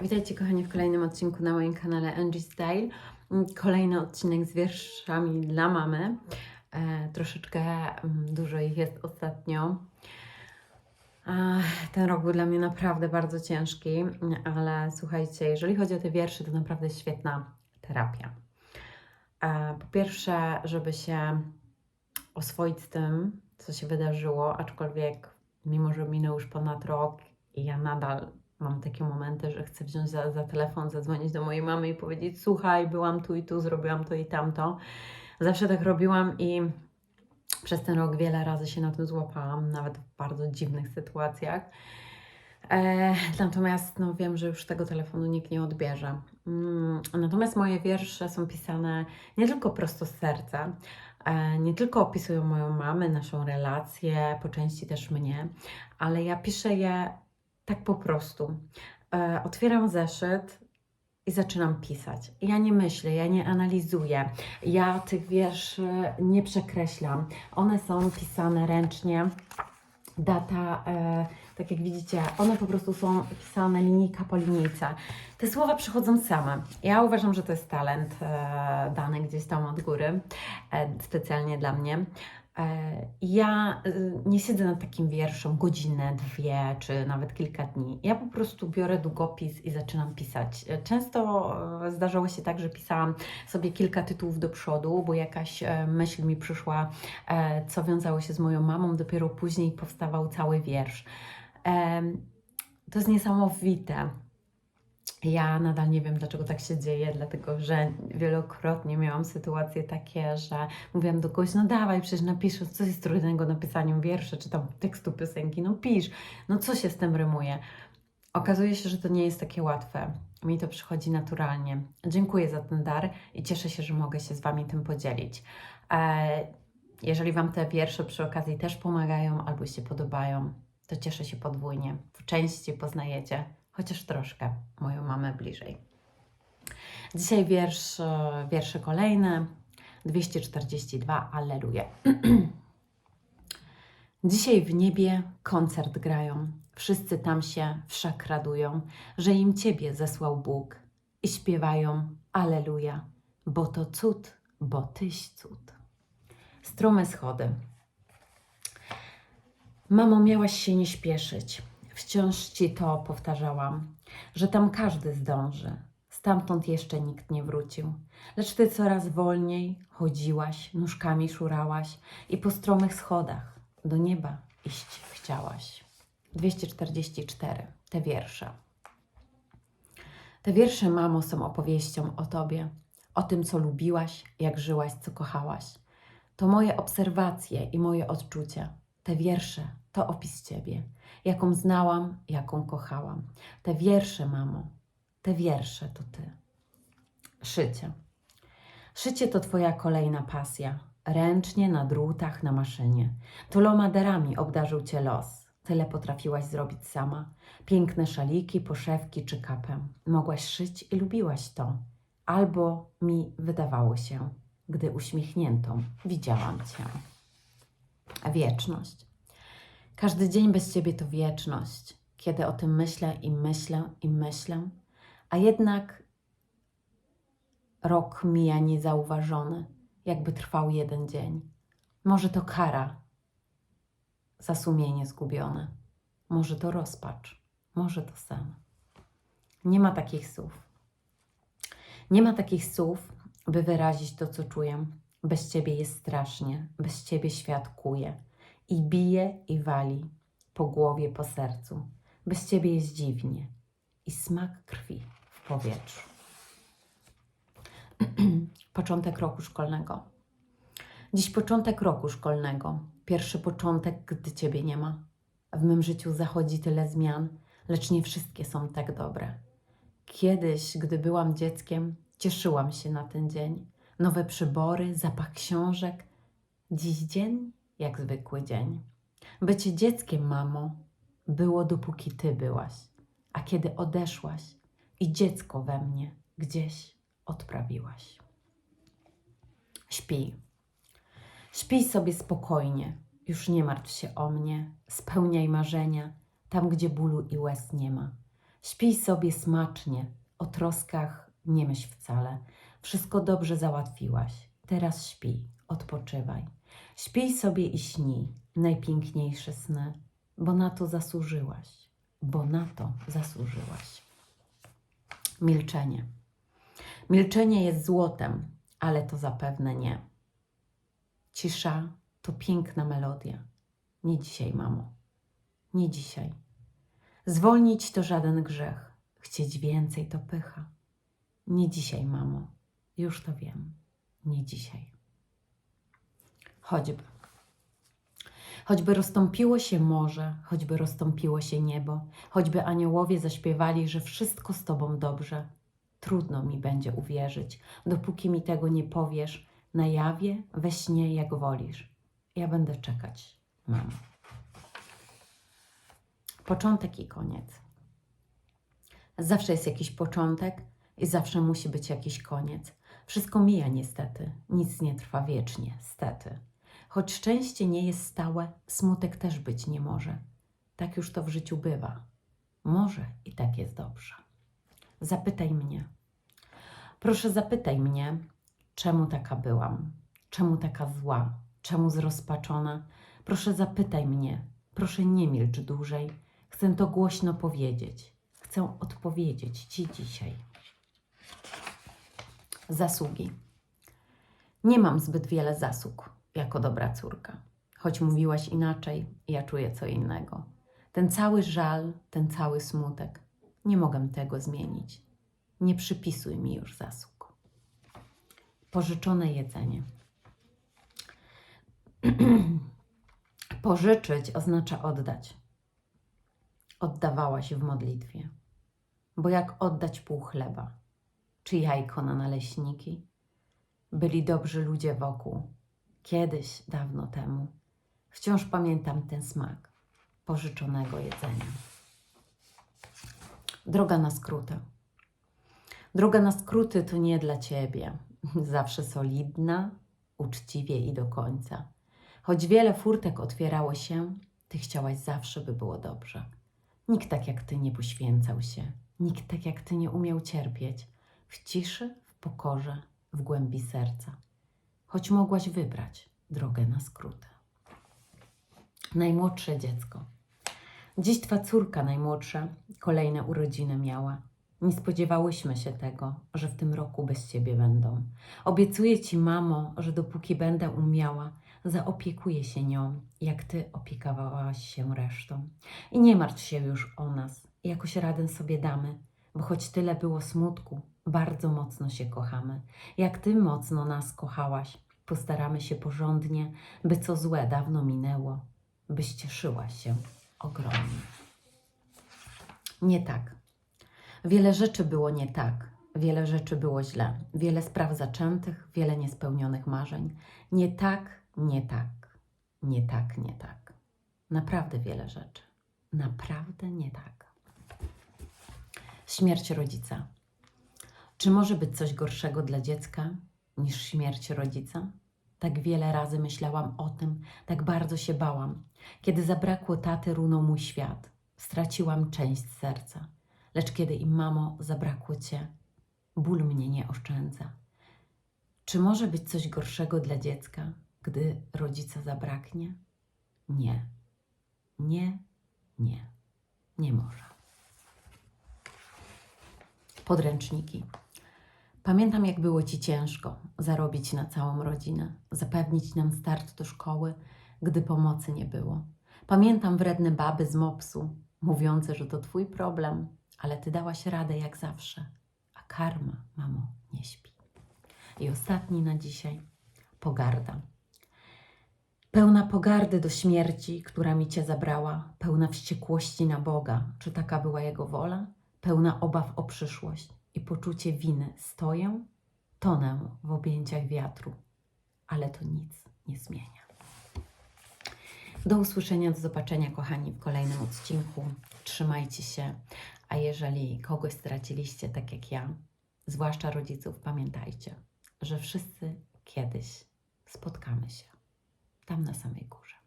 Witajcie kochani w kolejnym odcinku na moim kanale Angie Style. Mm, Kolejny odcinek z wierszami dla mamy. E, troszeczkę mm, dużo ich jest ostatnio. E, ten rok był dla mnie naprawdę bardzo ciężki, ale słuchajcie, jeżeli chodzi o te wiersze, to naprawdę świetna terapia. E, po pierwsze, żeby się oswoić z tym, co się wydarzyło, aczkolwiek mimo, że minął już ponad rok i ja nadal mam takie momenty, że chcę wziąć za, za telefon, zadzwonić do mojej mamy i powiedzieć: Słuchaj, byłam tu i tu, zrobiłam to i tamto. Zawsze tak robiłam i przez ten rok wiele razy się na tym złapałam, nawet w bardzo dziwnych sytuacjach. E, natomiast no, wiem, że już tego telefonu nikt nie odbierze. Mm, natomiast moje wiersze są pisane nie tylko prosto z serca, e, nie tylko opisują moją mamę, naszą relację, po części też mnie, ale ja piszę je tak po prostu. E, otwieram zeszyt i zaczynam pisać. Ja nie myślę, ja nie analizuję, ja tych wierszy nie przekreślam. One są pisane ręcznie. Data, e, tak jak widzicie, one po prostu są pisane linijka po linijce. Te słowa przychodzą same. Ja uważam, że to jest talent e, dany gdzieś tam od góry, e, specjalnie dla mnie. E, Ja y, nie siedzę nad takim wierszem godzinę, dwie, czy nawet kilka dni. Ja po prostu biorę długopis i zaczynam pisać. E, Często e, zdarzało się tak, że pisałam sobie kilka tytułów do przodu, bo jakaś myśl mi przyszła, co wiązało się z moją mamą. Dopiero później powstawał cały wiersz. To jest niesamowite. Ja nadal nie wiem, dlaczego tak się dzieje, dlatego że wielokrotnie miałam sytuacje takie, że mówiłam do kogoś, no dawaj, przecież napisz, co jest trudnego na pisaniu wierszy, czy tam tekstu piosenki, no pisz, no co się z tym rymuje. Okazuje się, że to nie jest takie łatwe. Mi to przychodzi naturalnie. Dziękuję za ten dar i cieszę się, że mogę się z Wami tym podzielić. E, Jeżeli Wam te wiersze przy okazji też pomagają albo się podobają, to cieszę się podwójnie. W części poznajecie chociaż troszkę moją mamę bliżej. Dzisiaj wiersz, e, wiersze kolejne, 242, Alleluja. Dzisiaj w niebie koncert grają, wszyscy tam się wszak radują, że im Ciebie zesłał Bóg i śpiewają Alleluja, bo to cud, bo Tyś cud. Strome schody. Mamo, miałaś się nie śpieszyć. Wciąż ci to powtarzałam, że tam każdy zdąży. Stamtąd jeszcze nikt nie wrócił. Lecz ty coraz wolniej chodziłaś, nóżkami szurałaś i po stromych schodach do nieba iść chciałaś. 244. Te wiersze. Te wiersze, mamo, są opowieścią o tobie, o tym, co lubiłaś, jak żyłaś, co kochałaś. To moje obserwacje i moje odczucia. Te wiersze to opis ciebie, jaką znałam, jaką kochałam. Te wiersze, mamo, te wiersze to ty. Szycie. Szycie to twoja kolejna pasja. Ręcznie, na drutach, na maszynie. Tyloma derami obdarzył cię los. Tyle potrafiłaś zrobić sama. Piękne szaliki, poszewki czy kapę. Mogłaś szyć i lubiłaś to. Albo mi wydawało się, gdy uśmiechniętą widziałam cię. Wieczność. Każdy dzień bez ciebie to wieczność. Kiedy o tym myślę i myślę i myślę, a jednak rok mija niezauważony, jakby trwał jeden dzień. Może to kara za sumienie zgubione, może to rozpacz, może to sen. Nie ma takich słów. Nie ma takich słów, by wyrazić to, co czuję. Bez ciebie jest strasznie, bez ciebie świat kuje i bije i wali po głowie, po sercu. Bez ciebie jest dziwnie i smak krwi w powietrzu. początek roku szkolnego. Dziś początek roku szkolnego. Pierwszy początek, gdy ciebie nie ma. W mym życiu zachodzi tyle zmian, lecz nie wszystkie są tak dobre. Kiedyś, gdy byłam dzieckiem, cieszyłam się na ten dzień. Nowe przybory, zapach książek. Dziś dzień jak zwykły dzień. Bycie dzieckiem, mamo, było dopóki ty byłaś, a kiedy odeszłaś i dziecko we mnie gdzieś odprawiłaś. Śpij. Śpij sobie spokojnie, już nie martw się o mnie, spełniaj marzenia tam, gdzie bólu i łez nie ma. Śpij sobie smacznie, o troskach nie myśl wcale. Wszystko dobrze załatwiłaś. Teraz śpi, odpoczywaj. Śpij sobie i śnij najpiękniejsze sny, bo na to zasłużyłaś, bo na to zasłużyłaś. Milczenie. Milczenie jest złotem, ale to zapewne nie. Cisza to piękna melodia. Nie dzisiaj, mamo. Nie dzisiaj. Zwolnić to żaden grzech. Chcieć więcej to pycha. Nie dzisiaj, mamo. Już to wiem. Nie dzisiaj. Choćby. Choćby rozstąpiło się morze, choćby rozstąpiło się niebo, choćby aniołowie zaśpiewali, że wszystko z Tobą dobrze, trudno mi będzie uwierzyć, dopóki mi tego nie powiesz na jawie, we śnie, jak wolisz. Ja będę czekać, mamo. Początek i koniec. Zawsze jest jakiś początek i zawsze musi być jakiś koniec. Wszystko mija niestety, nic nie trwa wiecznie, stety. Choć szczęście nie jest stałe, smutek też być nie może. Tak już to w życiu bywa. Może i tak jest dobrze. Zapytaj mnie. Proszę zapytaj mnie, czemu taka byłam, czemu taka zła, czemu zrozpaczona. Proszę zapytaj mnie, proszę nie milcz dłużej. Chcę to głośno powiedzieć. Chcę odpowiedzieć Ci dzisiaj. Zasługi. Nie mam zbyt wiele zasług jako dobra córka. Choć mówiłaś inaczej, ja czuję co innego. Ten cały żal, ten cały smutek, nie mogę tego zmienić. Nie przypisuj mi już zasług. Pożyczone jedzenie. Pożyczyć oznacza oddać. Oddawałaś w modlitwie. Bo jak oddać pół chleba, czy jajko na naleśniki? Byli dobrzy ludzie wokół, kiedyś, dawno temu. Wciąż pamiętam ten smak pożyczonego jedzenia. Droga na skróty. Droga na skróty to nie dla ciebie. Zawsze solidna, uczciwie i do końca. Choć wiele furtek otwierało się, ty chciałaś zawsze, by było dobrze. Nikt tak jak ty nie poświęcał się, nikt tak jak ty nie umiał cierpieć. W ciszy, w pokorze, w głębi serca. Choć mogłaś wybrać drogę na skróty. Najmłodsze dziecko. Dziś twa córka najmłodsza kolejne urodziny miała. Nie spodziewałyśmy się tego, że w tym roku bez ciebie będą. Obiecuję ci, mamo, że dopóki będę umiała, zaopiekuję się nią, jak ty opiekowałaś się resztą. I nie martw się już o nas, jakoś radę sobie damy, bo choć tyle było smutku, bardzo mocno się kochamy. Jak ty mocno nas kochałaś, postaramy się porządnie, by co złe dawno minęło, byś cieszyła się ogromnie. Nie tak. Wiele rzeczy było nie tak, wiele rzeczy było źle, wiele spraw zaczętych, wiele niespełnionych marzeń. Nie tak, nie tak, nie tak, nie tak. Naprawdę wiele rzeczy. Naprawdę nie tak. Śmierć rodzica. Czy może być coś gorszego dla dziecka niż śmierć rodzica? Tak wiele razy myślałam o tym, tak bardzo się bałam. Kiedy zabrakło taty, runął mój świat. Straciłam część serca. Lecz kiedy im, mamo, zabrakło cię, ból mnie nie oszczędza. Czy może być coś gorszego dla dziecka, gdy rodzica zabraknie? Nie. Nie, nie. Nie może. Podręczniki. Pamiętam, jak było ci ciężko zarobić na całą rodzinę, zapewnić nam start do szkoły, gdy pomocy nie było. Pamiętam wredne baby z mopsu, mówiące, że to twój problem, ale ty dałaś radę jak zawsze, a karma, mamo, nie śpi. I ostatni na dzisiaj pogarda. Pełna pogardy do śmierci, która mi cię zabrała, pełna wściekłości na Boga, czy taka była jego wola, pełna obaw o przyszłość i poczucie winy. Stoję, tonę w objęciach wiatru, ale to nic nie zmienia. Do usłyszenia, do zobaczenia, kochani, w kolejnym odcinku. Trzymajcie się, a jeżeli kogoś straciliście, tak jak ja, zwłaszcza rodziców, pamiętajcie, że wszyscy kiedyś spotkamy się tam na samej górze.